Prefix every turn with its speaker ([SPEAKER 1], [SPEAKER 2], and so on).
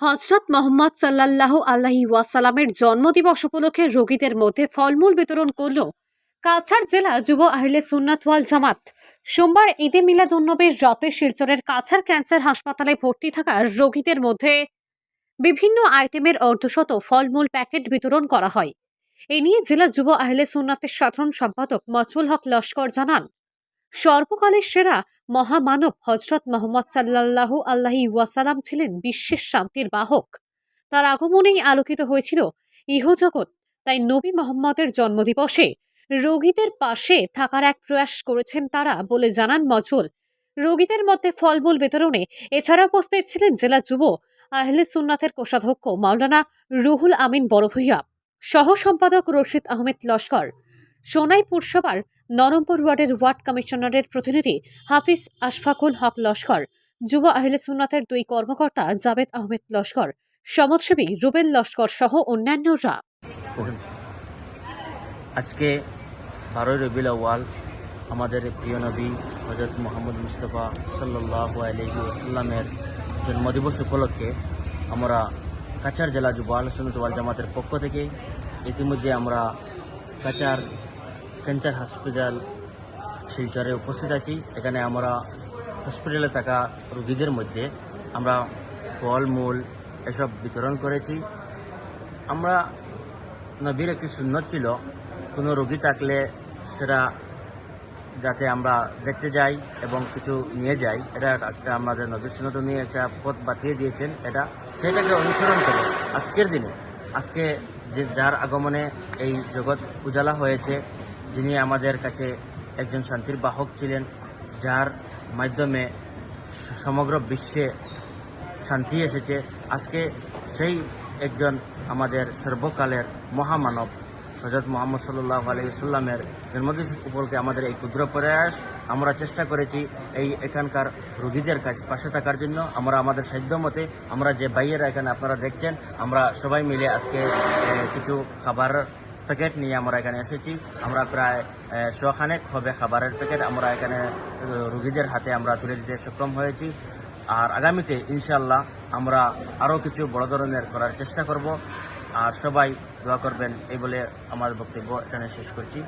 [SPEAKER 1] হজরত মোহাম্মদ সাল্লাল্লাহ আল্লাহি ওয়াসালামের জন্মদিবস উপলক্ষে রোগীদের মধ্যে ফলমূল বিতরণ করল কাছাড় জেলা যুব আহলে সুন্নাত ওয়াল জামাত। সোমবার ঈদে মিলাদুন্নবীর রাতে শিলচরের কাছাড় ক্যান্সার হাসপাতালে ভর্তি থাকা রোগীদের মধ্যে বিভিন্ন আইটেমের অর্ধশত ফলমূল প্যাকেট বিতরণ করা হয়। এ নিয়ে জেলা যুব আহলে সুন্নাতের সাধারণ সম্পাদক মজবুল হক লস্কর জানান সর্বকালের সেরা মহামানব হজরত মোহাম্মদ সাল্লাল্লাহু আল্লাহি ওয়াসালাম ছিলেন বিশ্বের শান্তির বাহক। তার আগমনেই আলোকিত হয়েছিল ইহজগৎ। তাই নবী মোহাম্মদের জন্মদিবসে রোগীদের পাশে থাকার এক প্রয়াস করেছেন তারা বলে জানান মজবুল। রোগীদের মধ্যে ফলমূল বিতরণে এছাড়া উপস্থিত ছিলেন জেলা যুব, আহলে সুন্নাথের কোষাধ্যক্ষ মাওলানা রুহুল আমিন বড়ভূইয়া সহ সম্পাদক রশিদ আহমেদ লস্কর সোনাই পুরসভার নরমপুর ওয়ার্ডের ওয়ার্ড কমিশনারের প্রতিনিধি হাফিজ আশফাকুল হক লস্কর, যুব আহলে সুন্নাতের দুই কর্মকর্তা জাবেদ আহমেদ লস্কর, সমাজসেবী রুবেল লস্কর সহ অন্যান্যরা।
[SPEAKER 2] আজকে বারোই রবিউল আউয়াল আমাদের প্রিয় নবী হজরত মোহাম্মদ মুস্তফা সাল্লাহ আলহি জন্মদিবস উপলক্ষে আমরা কাছাড় জেলা যুব আলোচনা জামাতের পক্ষ থেকে ইতিমধ্যে আমরা কাছাড় ক্যান্সার হসপিটাল শিলচরে উপস্থিত আছি। এখানে আমরা হসপিটালে থাকা রোগীদের মধ্যে আমরা ফলমূল এসব বিতরণ করেছি। আমরা নবীর একটি সুন্নত ছিল, কোনো রোগী থাকলে সেটা যাতে আমরা দেখতে যাই এবং কিছু নিয়ে যাই, এটা একটা আমাদের নবীর সুন্নত নিয়ে একটা পথ বাতিয়ে দিয়েছেন এটা। সেটাকে অনুসরণ করে আজকের দিনে, আজকে যে যার আগমনে এই জগৎ উজালা হয়েছে যিনি আমাদের কাছে একজন শান্তির বাহক ছিলেন, যার মাধ্যমে সমগ্র বিশ্বে শান্তি এসেছে, আজকে সেই একজন আমাদের সর্বকালের মহামানব হজরত মোহাম্মদ সাল্লাহ আলাইসাল্লামের জন্মদিন উপলক্ষে আমাদের এই ক্ষুদ্র প্রয়াস আমরা চেষ্টা করেছি এই এখানকার রোগীদের কাছে পাশে থাকার জন্য। আমরা আমাদের সাধ্য মতে আমরা যে বাইয়েরা এখানে আপনারা দেখছেন, আমরা সবাই মিলে আজকে কিছু খাবার প্যাকেট নিয়ে আমরা এখানে এসেছি। আমরা প্রায় শখানেক হবে খাবারের প্যাকেট আমরা এখানে রোগীদের হাতে আমরা তুলে দিতে সক্ষম হয়েছি। আর আগামীতে ইনশাল্লাহ আমরা আরও কিছু বড় ধরনের করার চেষ্টা করব। আর সবাই দোয়া করবেন, এই বলে আমার বক্তব্য এখানে শেষ করছি।